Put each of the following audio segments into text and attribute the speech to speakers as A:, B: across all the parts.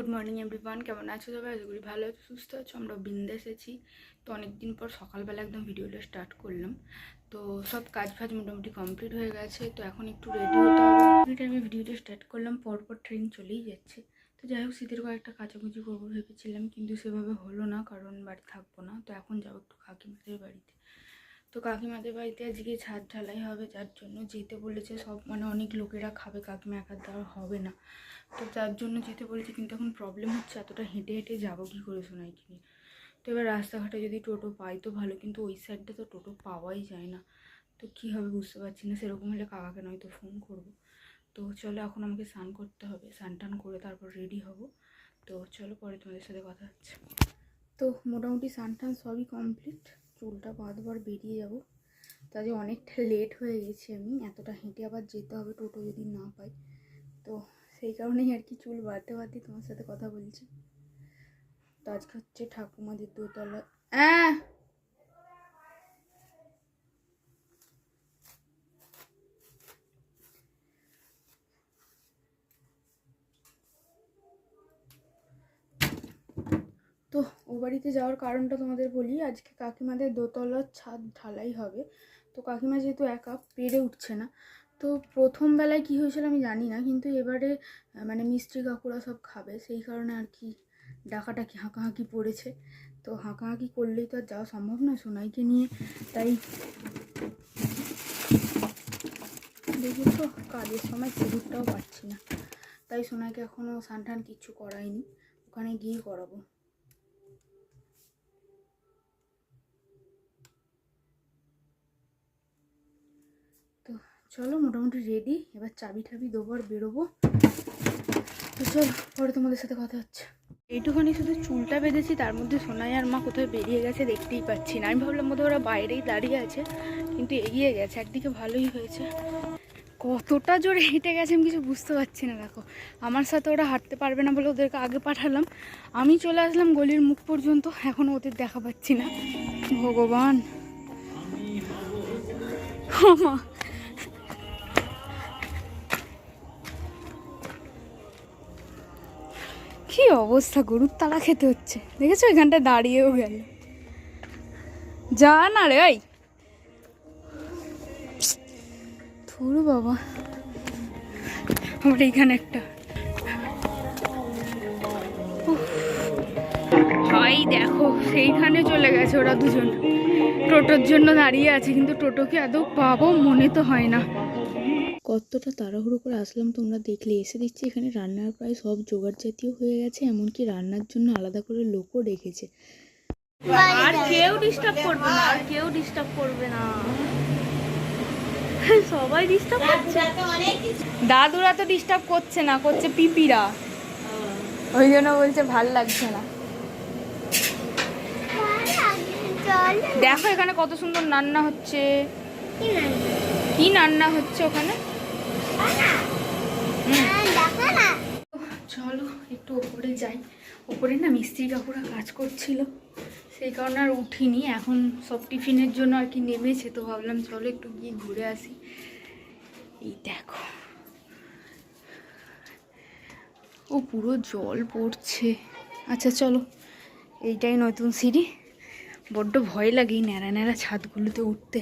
A: Good morning everyone কেমন আছো সবাই? আশা করি ভালো আছো, সুস্থ আছো। আমরা বিন্দে এসেছি তো অনেক দিন পর সকালবেলা একদম ভিডিওটা স্টার্ট করলাম। তো সব কাজ ফাজ মোটামুটি কমপ্লিট হয়ে গেছে। তো এখন একটু রেডি হতে হবে। টাইমে ভিডিওটা স্টার্ট করলাম, পরপর ট্রেন চলেই যাচ্ছে। তো যাই হোক, শীতের কয়েকটা কাচাকুচি করব ভেবেছিলাম, কিন্তু সেভাবে হলো না, কারণ বাড়ি থাকব না। তো এখন যাব একটু কাকিমাদের বাড়িতে। তো কাকিমাদের বাড়িতে আজকে ছাদ ঢালাই হবে, যার জন্য যেতে বলেছে সব মানে অনেক লোকেরা খাবে, কাকিমা একার দ্বারা হবে না। তো যার জন্য যেতে বলেছে, কিন্তু এখন প্রবলেম হচ্ছে, এতটা হেঁটে হেঁটে যাব কী করে সোনাইকে নিয়ে তো এবার রাস্তাঘাটে যদি টোটো পাই তো ভালো, কিন্তু ওই সাইডটা তো টোটো পাওয়াই যায় না। তো কী হবে বুঝতে পারছি না, সেরকম হলে কাকাকে নয়তো ফোন করব। তো চলো এখন আমাকে স্নান করতে হবে, স্নান টান করে তারপর রেডি হব। তো চলো পরে তোমাদের সাথে কথা হচ্ছে। তো মোটামুটি স্নান টান সবই কমপ্লিট চুলটা বাঁধবার বেরিয়ে যাব। যে অনেকটা লেট হয়ে গেছি আমি, এতটা হেঁটে আবার যেতে হবে টোটো যদি না পাই। তো সেই কারণেই আর কি চুল বাড়তে বাড়তে তোমার সাথে কথা বলছি। তো আজকে হচ্ছে ঠাকুমাদের দোতলা হ্যাঁ তো ও বাড়িতে যাওয়ার কারণটা তোমাদের বলি, আজকে কাকিমাদের দোতলার ছাদ ঢালাই হবে। তো কাকিমা যেহেতু একা, পেরে উঠছে না। তো প্রথম বেলায় কী হয়েছিল আমি জানি না, কিন্তু এবারে মানে মিস্ত্রি কাকুরা সব খাবে, সেই কারণে আর কি ডাকাটাকি হাঁকাহাঁকি পড়েছে। তো হাঁকাহাঁকি করলেই তো আর যাওয়া সম্ভব না, সোনাইকে নিয়ে। তাই দেখি তো, কাজের সময় সিঁদুরটাও পাচ্ছি না। তাই সোনাইকে এখনও স্নান টান করাইনি, ওখানে গিয়ে করাবো। তো চলো মোটামুটি রেডি এবার চাবি টাবি দেবো আর বেরোবো। তো চলো, পরে তোমাদের সাথে কথা হচ্ছে। এইটুখানি শুধু চুলটা বেঁধেছি, তার মধ্যে সোনাই আর মা কোথায় বেরিয়ে গেছে দেখতেই পাচ্ছি না। আমি ভাবলাম বোধহয় ওরা বাইরেই দাঁড়িয়ে আছে, কিন্তু এগিয়ে গেছে, একদিকে ভালোই হয়েছে। কতটা জোরে হেঁটে গেছে আমি কিছু বুঝতে পারছি না, দেখো। আমার সাথে ওরা হাঁটতে পারবে না বলে ওদেরকে আগে পাঠালাম। আমি চলে আসলাম গলির মুখ পর্যন্ত এখনও ওদের দেখা পাচ্ছি না। ভগবান। মা। অবস্থা, গরুর তালা খেতে হচ্ছে। দেখেছ? এখানটা দাঁড়িয়েও গেল। যা না রে ওই থুরু বাবা। আমার এইখানে একটা। হাই, দেখো, সেইখানে চলে গেছে ওরা দুজন। টোটোর জন্য দাঁড়িয়ে আছে, কিন্তু টোটোকে আদৌ পাবো মনে তো হয় না। কতটা তাড়াহুড়ো করে আসলাম তোমরা দেখলে। এসে দেখছি এখানে রান্নার প্রায় সব জোগাড় জাতীয় হয়ে গেছে, এমনকি রান্নার জন্য আলাদা করে লোকও রেখেছে। আর কেউ ডিস্টার্ব করবে না, আর কেউ ডিস্টার্ব করবে না। সবাই ডিস্টার্ব করছে। দাদুরা তো ডিস্টার্ব করছে না, করছে পিপিরা। ওই জন্য বলছে ভালো লাগছে না। দেখো এখানে কত সুন্দর রান্না হচ্ছে। কি রান্না হচ্ছে ওখানে? চলো, একটু ওপরে যাই। ওপরে না মিস্ত্রি কাকুরা কাজ করছিল। সেই কারণে আর উঠিনি। এখন সব টিফিনের জন্য আর কি নেমেছে, তো ভাবলাম চলো একটু গিয়ে ঘুরে আসি। এই দেখো। ও পুরো জল পড়ছে। আচ্ছা চলো। এইটাই নতুন সিঁড়ি। বড্ড ভয় লাগে এই ন্যাড়া ন্যাড়া ছাদগুলোতে উঠতে।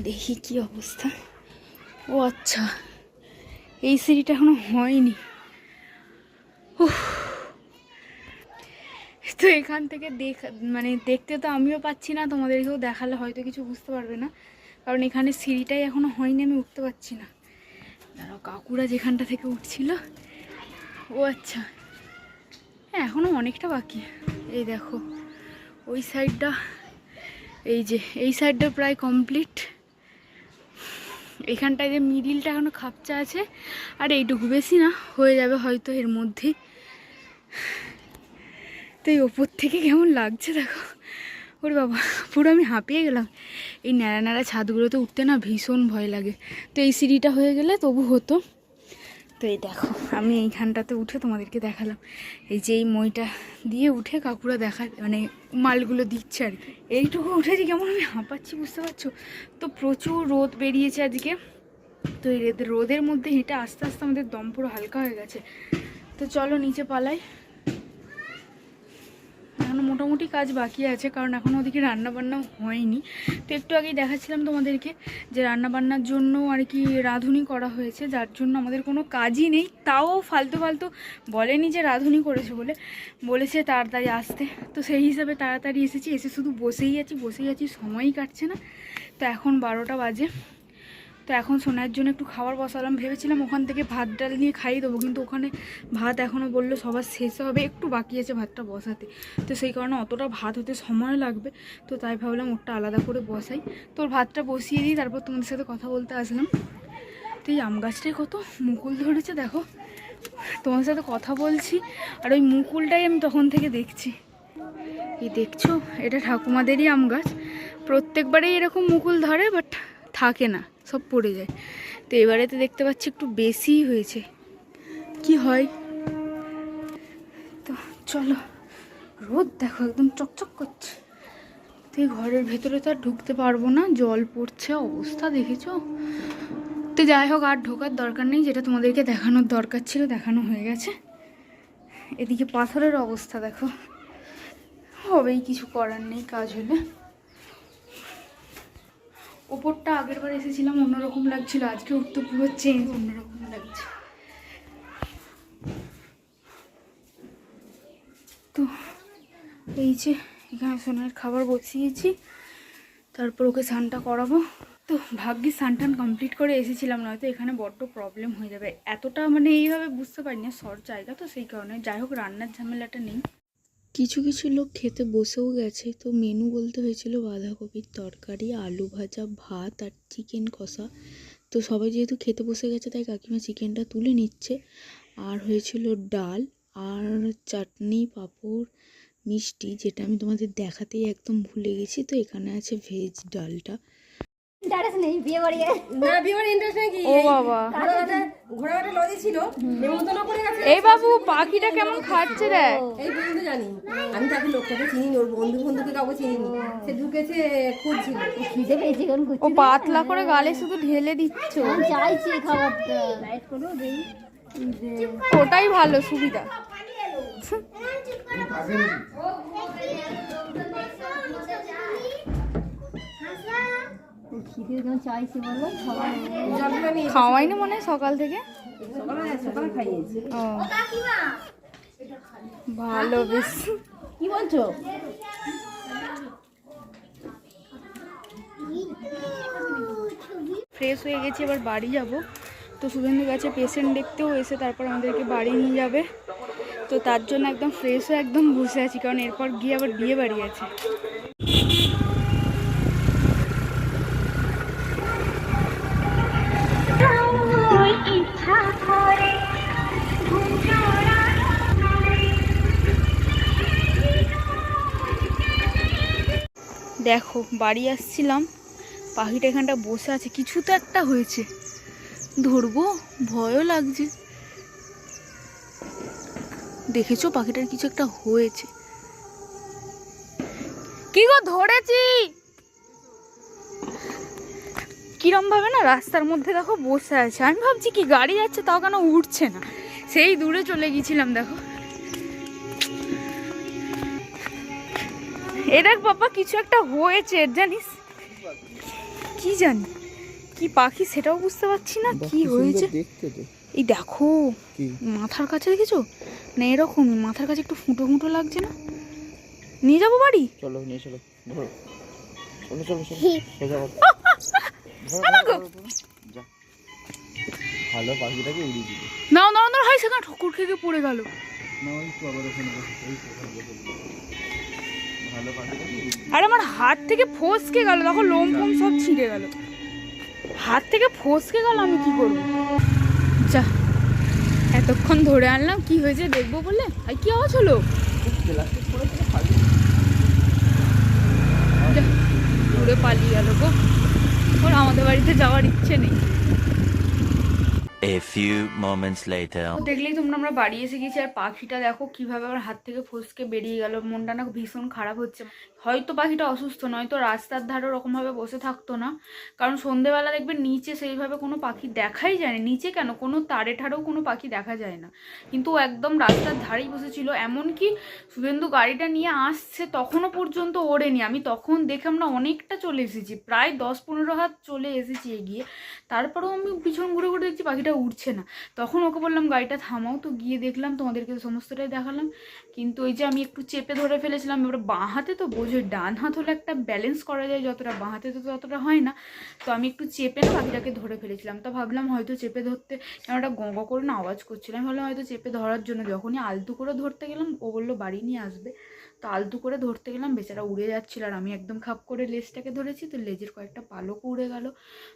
A: দেখি কি অবস্থা। ও আচ্ছা। এই সিঁড়িটা এখনও হয়নি। তো এখান থেকে দেখ মানে দেখতে তো আমিও পাচ্ছি না, তোমাদেরকেও দেখালে হয়তো কিছু বুঝতে পারবে না। কারণ এখানে সিঁড়িটাই এখনও হয়নি, আমি উঠতে পারছি না। দাঁড়াও, কাকুরা যেখানটা থেকে উঠছিল। ও আচ্ছা। হ্যাঁ এখনও অনেকটা বাকি। এই দেখো, ওই সাইডটা, এই যে, এই সাইডটা প্রায় কমপ্লিট এখানটায় যে মিডিলটা এখনও খাপচা আছে, আর এইটুকু বেশি না, হয়ে যাবে হয়তো এর মধ্যেই তো এই ওপর থেকে কেমন লাগছে দেখো। ওর বাবা, পুরো আমি হাঁপিয়ে গেলাম। এই ন্যাড়া ন্যাড়া ছাদগুলোতে উঠতে না ভীষণ ভয় লাগে। তো এই সিঁড়িটা হয়ে গেলে তবু হতো। তো এই দেখো, আমি এইখানটাতে উঠে তোমাদেরকে দেখালাম। এই যে এই মইটা দিয়ে উঠে কাকুরা দেখা মানে মালগুলো দিচ্ছে আর কি। এইটুকু উঠেছি কেমন আমি হাঁপাচ্ছি, বুঝতে পারছ? তো প্রচুর রোদ বেরিয়েছে আজকে। তো এই রোদ- রোদের মধ্যে হেঁটে আস্তে আস্তে আমাদের দম পুরো হালকা হয়ে গেছে। তো চলো নিচে পালাই। এখনও মোটামুটি কাজ বাকি আছে, কারণ এখনও ওদিকে রান্নাবান্না হয়নি। তো একটু আগেই দেখাচ্ছিলাম তোমাদেরকে যে রান্নাবান্নার জন্য আর কি রাঁধুনি করা হয়েছে, যার জন্য আমাদের কোনো কাজই নেই। তাও ফালতু ফালতু বলেনি যে রাঁধুনি করেছে বলে, বলেছে তাড়াতাড়ি আসতে। তো সেই হিসাবে তাড়াতাড়ি এসেছি, এসে শুধু বসেই আছি বসেই আছি, সময়ই কাটছে না। তো এখন বারোটা বাজে। তো এখন সোনার জন্য একটু খাবার বসালাম। ভেবেছিলাম ওখান থেকে ভাত, ডাল নিয়ে খাইয়ে দেবো, কিন্তু ওখানে ভাত এখনও বলল সবার শেষে হবে, একটু বাকি আছে ভাতটা বসাতে। তো সেই কারণে অতটা ভাত হতে সময় লাগবে, তো তাই ভাবলাম ওটা আলাদা করে বসাই। তোর ভাতটা বসিয়ে দিই, তারপর তোমাদের সাথে কথা বলতে আসলাম। তো এই আম গাছটায় কত মুকুল ধরেছে দেখো। তোমার সাথে কথা বলছি, আর ওই মুকুলটাই আমি তখন থেকে দেখছি। এই দেখছ, এটা ঠাকুমাদেরই আম গাছ। প্রত্যেকবারেই এরকম মুকুল ধরে, বাট থাকে না। সব পড়ে যায়। তো এবারে তো দেখতে পাচ্ছি একটু বেশিই হয়েছে। কি হয়? তো চলো, রোদ দেখো একদম চকচক করছে। তো এই ঘরের ভেতরে তো আর ঢুকতে পারব না, জল পড়ছে, অবস্থা দেখেছ? তো যাই হোক, আর ঢোকার দরকার নেই, যেটা তোমাদেরকে দেখানোর দরকার ছিল, দেখানো হয়ে গেছে। এদিকে পাথরের অবস্থা দেখো। হবেই, কিছু করার নেই, কাজ হলে। ওপরটা আগের বার এসেছিলাম, অন্যরকম লাগছিল। আজকে উঠতে পুরো চেঞ্জ অন্যরকম লাগছে। তো এই যে এখানে সোনার খাবার বসিয়েছি, তারপর ওকে স্নানটা করাবো। তো ভাগ্যি স্নান কমপ্লিট করে এসেছিলাম, নয়তো এখানে বড্ড প্রবলেম হয়ে যাবে। এতটা মানে এইভাবে বুঝতে পারি না শর্ট জায়গা তো সেই কারণে। যাই হোক, রান্নার ঝামেলাটা নেই।
B: কিছু কিছু লোক খেতে বসেও গেছে। তো মেনু বলতে হয়েছিল বাঁধাকপির তরকারি আলু ভাজা ভাত আর চিকেন কষা। তো সবাই যেহেতু খেতে বসে গেছে তাই কাকিমা চিকেনটা তুলে নিচ্ছে। আর হয়েছিল ডাল আর চাটনি পাঁপড় মিষ্টি যেটা আমি তোমাদের দেখাতেই একদম ভুলে গেছি। তো এখানে আছে ভেজ ডালটা।
C: ইন্টারেস্ট নেই বিয়ে বাড়ি
D: না বিয়ের ইন্টারেস্ট নাকি?
A: ও বাবা।
D: ঘোড়াঘাটে লজে ছিল নেমন্তন্ন করে গেছে
A: এই বাবু পাখিটা কেমন খাচ্ছে দেখ
D: এই পর্যন্ত জানি আমি তাকে লোকটাকে চিনি ওর বন্ধু বন্ধুকে কাউকে চিনিনি সে ঢুকেছে খুঁজছিল
C: খিদে পেয়েছে কোন
A: ও পাতলা করে গালে শুধু ঢেলে দিচ্ছ
C: আমি চাইছি খাবারটা লাইট করো দেই
A: ওটাই ভালো সুবিধা
C: বলো?
A: খাওয়াইনি মনে হয় সকাল থেকে? ও। ভালো বেশ।
D: কি বলছো?
A: ফ্রেশ হয়ে গেছি এবার বাড়ি যাব। তো শুভেন্দু গেছে পেশেন্ট দেখতেও এসে তারপর আমাদেরকে বাড়ি নিয়ে যাবে। তো তার জন্য একদম ফ্রেশ হয়ে একদম বসে আছি কারণ এরপর গিয়ে আবার বিয়ে বাড়ি আছে। দেখো, বাড়ি আসছিলাম, পাখিটা এখানটা বসে আছে, কিছু তো একটা হয়েছে। ধরবো, ভয়ও লাগছে। দেখেছ পাখিটার কিছু একটা হয়েছে? কি গো, ধরেছি! কিরম ভাবে না রাস্তার মধ্যে দেখো বসে আছে। আমি ভাবছি কি গাড়ি যাচ্ছে, তাও কেন উঠছে না। সেই দূরে চলে গেছিলাম দেখো। এ দেখ বাবা কিছু একটা হয়েছে এর জানিস? কি জানি? কি পাখি সেটাও বুঝতে পারছি না কি হয়েছে? এই দেখো মাথার কাছে দেখেছ? না এরকমই মাথার কাছে একটু ফুটো ফুটো লাগছে না? নিয়ে যাব বাড়ি?
B: চলো নিয়ে চলো ধরো। চলো চলো চলো সোজা করো। ধরো,
A: আমাকে।
B: ধরো, ধরো, যা। ভালো পাখিটাকে উড়িয়ে দিবে।
A: নাও নাও নাও হাই সেখানে ঠকুর খেয়ে পড়ে গেল।
B: না ওই তো আবার ওখানে
A: আর আমার হাত থেকে ফসকে গেল দেখো লোম ফোম সব ছিঁড়ে গেল। হাত থেকে ফসকে গেল আমি কি করব? যা এতক্ষণ ধরে আনলাম কি হয়েছে দেখব বলে? আর কি আওয়াজ হলো? উড়ে পালিয়ে গেল গো। ওর আমাদের বাড়িতে যাওয়ার ইচ্ছে নেই।
E: A few moments later.
A: দেখলেই তোমরা আমরা বাড়ি এসে গেছি আর পাখিটা দেখো কীভাবে আমার হাত থেকে ফসকে বেরিয়ে গেল মনটা না ভীষণ খারাপ হচ্ছে হয়তো পাখিটা অসুস্থ নয়তো রাস্তার ধারে ওরকমভাবে বসে থাকতো না। কারণ সন্ধেবেলা দেখবে নিচে সেইভাবে কোনো পাখি দেখাই যায় না নিচে কেন? কোনো তারে ঠারেও কোনো পাখি দেখা যায় না। কিন্তু একদম রাস্তার ধারেই বসেছিল। এমনকি শুভেন্দু গাড়িটা নিয়ে আসছে তখনও পর্যন্ত ওড়েনি। আমি তখন দেখে আমরা অনেকটা চলে এসেছি। প্রায় দশ পনেরো হাত চলে এসেছি এগিয়ে। তারপরেও আমি পিছন ঘুরে ঘুরে দেখছি পাখিটা উঠছে না। তখন ওকে বললাম, গাড়িটা থামাও তো। গিয়ে দেখলাম তোমাদেরকে তো সমস্তটাই দেখালাম। কিন্তু ওই যে আমি একটু চেপে ধরে ফেলেছিলাম, এবার বাঁ হাতে তো বোঝো ডান হাত হলে একটা ব্যালেন্স করা যায়, যতটা বাঁ হাতে তো ততটা হয় না। তো আমি একটু চেপে না পাখিটাকে ধরে ফেলেছিলাম। তো ভাবলাম হয়তো চেপে ধরতে একটা গঁ গঁ করে না আওয়াজ করছিলাম। ভাবলাম হয়তো চেপে ধরার জন্য। যখনই আলতু করে ধরতে গেলাম, ও বলল, বাড়ি নিয়ে আসবে। তো আলতু করে ধরতে গেলাম, বেচারা উড়ে যাচ্ছিল আর আমি একদম খাপ করে লেজটাকে ধরেছি, তো লেজের কয়েকটা পালকও উড়ে গেল।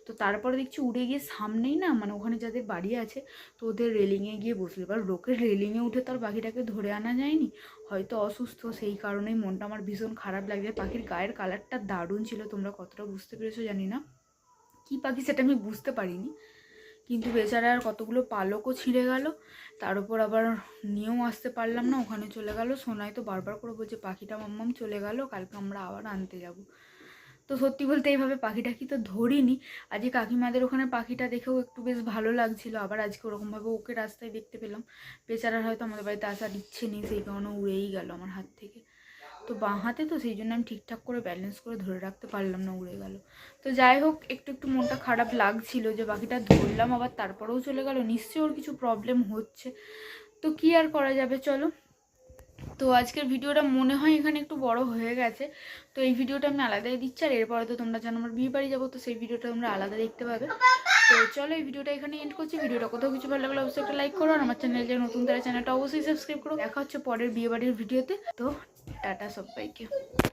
A: তো তারপরে দেখছি উড়ে গিয়ে সামনেই না মানে ওখানে যাদের বাড়ি আছে, তো ওদের রেলিংয়ে গিয়ে বসল। এবার লোকের রেলিংয়ে উঠে তার পাখিটাকে ধরে আনা যায়নি। হয়তো অসুস্থ, সেই কারণেই মনটা আমার ভীষণ খারাপ লাগছে। পাখির গায়ের কালারটা দারুণ ছিল, তোমরা কতটা বুঝতে পেরেছ জানি না। কী পাখি সেটা আমি বুঝতে পারিনি। কিন্তু বেচারার কতগুলো পালকও ছিঁড়ে গেল। তার উপর আবার নিয়েও আসতে পারলাম না, ওখানে চলে গেল। সোনাই তো বারবার করে বলছে, পাখিটা মাম্মাম চলে গেল, কালকে আমরা আবার আনতে যাব। তো সত্যি বলতে এইভাবে পাখিটা কি তো ধরিনি। আজকে কাকিমাদের ওখানে পাখিটা দেখেও একটু বেশ ভালো লাগছিল। আবার আজকে ওরকমভাবে ওকে রাস্তায় দেখতে পেলাম। বেচারার হয়তো আমাদের বাড়িতে আসা দিচ্ছে নেই, সেই কারণে উড়েই গেল আমার হাত থেকে। তো বাঁ হাতে তো সেই জন্য আমি ঠিকঠাক করে ব্যালেন্স করে ধরে রাখতে পারলাম না, উড়ে গেল। তো যাই হোক, একটু একটু মনটা খারাপ লাগছিল যে বাকিটা ধরলাম, আবার তারপরেও চলে গেল। নিশ্চয়ই ওর কিছু প্রবলেম হচ্ছে। তো কি আর করা যাবে? চলো। তো আজকের ভিডিওটা মনে হয় এখানে একটু বড় হয়ে গেছে। তো এই ভিডিওটা আমি আলাদাই দিচ্ছি, আর এরপরে তো তোমরা জানো আমার বিয়ে বাড়ি যাব, তো সেই ভিডিওটা তোমরা আলাদা দেখতে পাবে। তো চলো এই ভিডিওটা এখানে এন্ড করছি। ভিডিওটা কোথাও কিছু ভালো লাগলে অবশ্যই একটা লাইক করো, আর আমার চ্যানেল যে নতুন তারা চ্যানেলটা অবশ্যই সাবস্ক্রাইব করো। দেখা হচ্ছে পরের বিয়ে বাড়ির ভিডিওতে। তো টাটা সবাইকে।